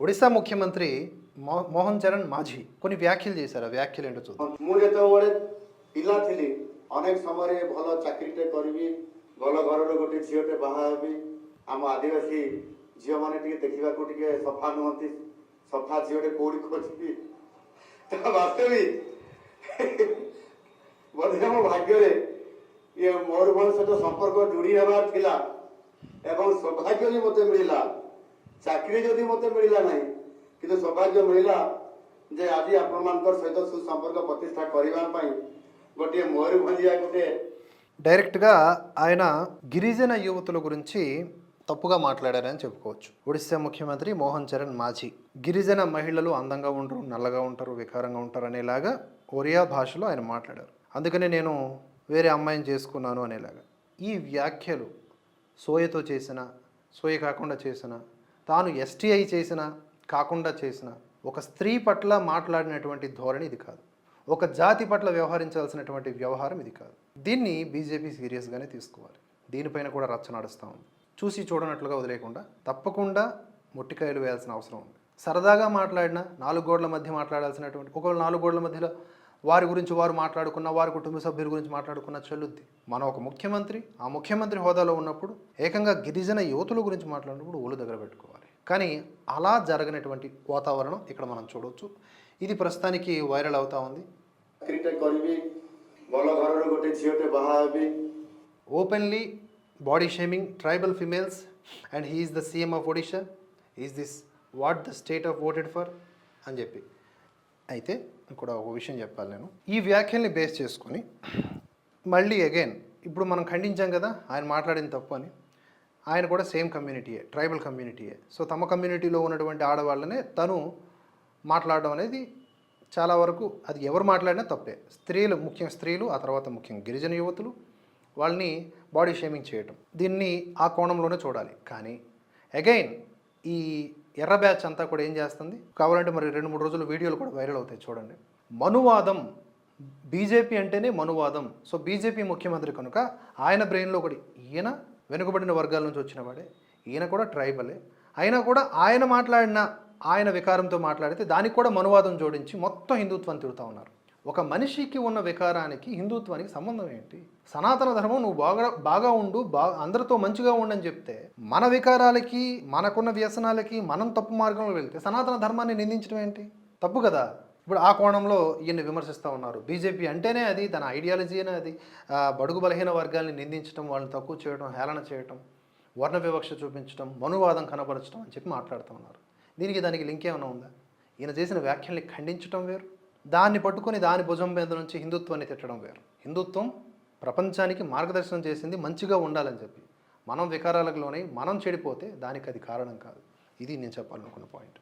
ఒడిశా ముఖ్యమంత్రి మో- మోహన్ చరణ్ మాఝీ కొన్ని వ్యాఖ్యలు చేశారు ఆ వ్యాఖ్యలు ఏంటో చూద్దాం ମୁଁ ଯେତେବେଳେ ପିଲା ଥିଲି ଅନେକ ସମୟରେ ଭଲ ଚାକିରିଟେ କରିବି ଭଲ ଘରର ଗୋଟେ ଝିଅଟେ ବାହା ହେବି ଆମ ଆଦିବାସୀ ଝିଅମାନେ ଟିକେ ଦେଖିବାକୁ ଟିକେ ସଫା ନୁହନ୍ତି ସଫା ଝିଅଟେ କୋଉଠି ଖୋଜିବି ତ ବାସ୍ତବିକ ବୋଧେ ମୋ ଭାଗ୍ୟରେ ଇଏ ମୟୂରଭଞ୍ଜ ସହିତ ସମ୍ପର୍କ ଯୋଡ଼ି ହେବାର ଥିଲା ଏବଂ ସୌଭାଗ୍ୟ ବି ମୋତେ ମିଳିଲା চাকরি যদি মতো মিলা না কিন্তু সৌভাগ্য মিলা যে আজি আপনার সহিত সুসম্পর্ক প্রতিষ্ঠা করা গোটিয়ে ময়ূরভঞ্জিয়া গোটে డైరెక్ట్గా ఆయన గిరిజన యువతుల గురించి తప్పుగా మాట్లాడారని చెప్పుకోవచ్చు. ఒడిశా ముఖ్యమంత్రి మోహన్ చరణ్ మాజీ గిరిజన మహిళలు అందంగా ఉండరు నల్లగా ఉంటారు వికారంగా ఉంటారు అనేలాగా ఒరియా భాషలో ఆయన మాట్లాడారు. అందుకనే నేను వేరే అమ్మాయిని చేసుకున్నాను అనేలాగా. ఈ వ్యాఖ్యలు సోయతో చేసిన సోయ కాకుండా చేసిన తాను ఎస్టీఐ చేసిన కాకుండా చేసిన ఒక స్త్రీ పట్ల మాట్లాడినటువంటి ధోరణి ఇది కాదు. ఒక జాతి పట్ల వ్యవహరించాల్సినటువంటి వ్యవహారం ఇది కాదు. దీన్ని బీజేపీ సీరియస్గానే తీసుకోవాలి. దీనిపైన కూడా రచ్చ నడుస్తూ ఉంది. చూసి చూడనట్లుగా వదిలేయకుండా తప్పకుండా ముట్టికాయలు వేయాల్సిన అవసరం ఉంది. సరదాగా మాట్లాడిన నాలుగు గోడల మధ్య మాట్లాడాల్సినటువంటి ఒకవేళ నాలుగు గోడల మధ్యలో వారి గురించి వారు మాట్లాడుకున్న వారి కుటుంబ సభ్యుల గురించి మాట్లాడుకున్న చెల్లుద్ది. మనం ఒక ముఖ్యమంత్రి ఆ ముఖ్యమంత్రి హోదాలో ఉన్నప్పుడు ఏకంగా గిరిజన యువతుల గురించి మాట్లాడినప్పుడు ఒళ్ళు దగ్గర పెట్టుకోవాలి. కానీ అలా జరగనటువంటి వాతావరణం ఇక్కడ మనం చూడవచ్చు ఇది ప్రస్తుతానికి వైరల్ అవుతా ఉంది. Openly body shaming tribal females and he is the CM of Odisha is this what the state of voted for అని చెప్పి. అయితే కూడా ఒక విషయం చెప్పాలి నేను. ఈ వ్యాఖ్యల్ని బేస్ చేసుకొని మళ్ళీ అగైన్ ఇప్పుడు మనం ఖండించాం కదా ఆయన మాట్లాడిన తప్పు అని. ఆయన కూడా సేమ్ కమ్యూనిటీయే ట్రైబల్ కమ్యూనిటీయే సో తమ కమ్యూనిటీలో ఉన్నటువంటి ఆడవాళ్ళనే తను మాట్లాడడం అనేది చాలా వరకు అది ఎవరు మాట్లాడినా తప్పే. స్త్రీలు ముఖ్యం స్త్రీలు ఆ తర్వాత ముఖ్యం గిరిజన యువతులు వాళ్ళని బాడీ షేమింగ్ చేయటం. దీన్ని ఆ కోణంలోనే చూడాలి. కానీ అగైన్ ఈ ఎర్ర బ్యాచ్ అంతా కూడా ఏం చేస్తుంది? కావాలంటే మరి రెండు మూడు రోజులు వీడియోలు కూడా వైరల్ అవుతాయి చూడండి. మనువాదం. బీజేపీ అంటేనే మనువాదం. సో బీజేపీ ముఖ్యమంత్రి కనుక ఆయన బ్రెయిన్లో ఒకటి ఈయన వెనుకబడిన వర్గాల నుంచి వచ్చిన వాడే. ఈయన కూడా ట్రైబలే. అయినా కూడా ఆయన మాట్లాడిన ఆయన వికారంతో మాట్లాడితే దానికి కూడా మనువాదం జోడించి మొత్తం హిందుత్వం తిడుతూ ఉన్నారు. ఒక మనిషికి ఉన్న వికారానికి హిందుత్వానికి సంబంధం ఏంటి? సనాతన ధర్మం నువ్వు బాగా బాగా ఉండు బాగా అందరితో మంచిగా ఉండని చెప్తే మన వికారాలకి మనకున్న వ్యసనాలకి మనం తప్పు మార్గంలో వెళ్తే సనాతన ధర్మాన్ని నిందించడం ఏంటి? తప్పు కదా? ఇప్పుడు ఆ కోణంలో ఈయన్ని విమర్శిస్తూ ఉన్నారు. బీజేపీ అంటేనే అది తన ఐడియాలజీనే అది. బడుగు బలహీన వర్గాల్ని నిందించడం వాళ్ళని తక్కువ చేయడం హేళన చేయడం వర్ణ వివక్ష చూపించడం మనువాదం కనబరచడం అని చెప్పి మాట్లాడుతూ ఉన్నారు. దీనికి దానికి లింక్ ఏమైనా ఉందా? ఈయన చేసిన వ్యాఖ్యల్ని ఖండించడం వేరు? దాన్ని పట్టుకొని దాని భుజం మీద నుంచి హిందుత్వాన్ని తిట్టడం వేరు. హిందుత్వం ప్రపంచానికి మార్గదర్శనం చేసింది మంచిగా ఉండాలని చెప్పి. మనం వికారాలకు లోనై మనం చెడిపోతే దానికి అది కారణం కాదు. ఇది నేను చెప్పాలనుకున్న పాయింట్